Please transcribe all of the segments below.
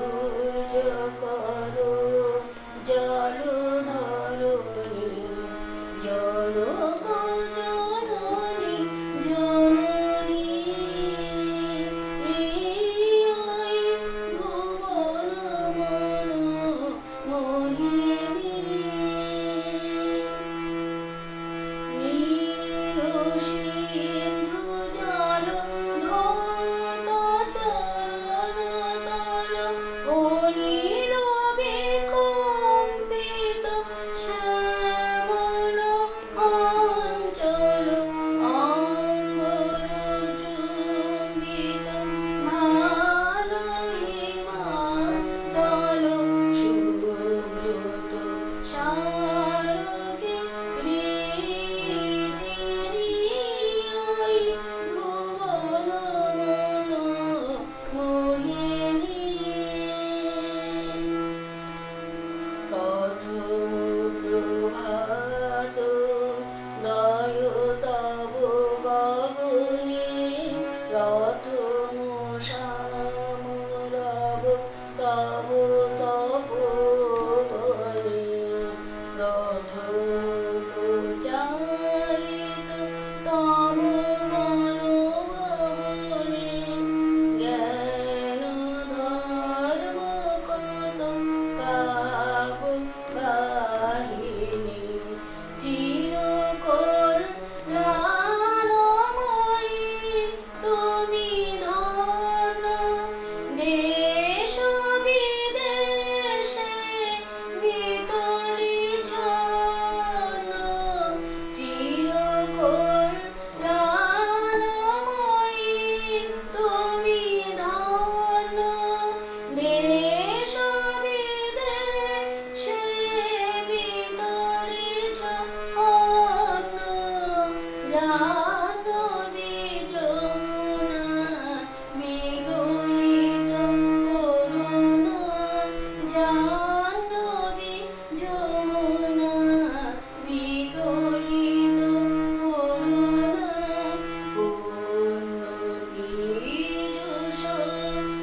সূর্য করো জল ধরণী জল কর Música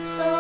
slow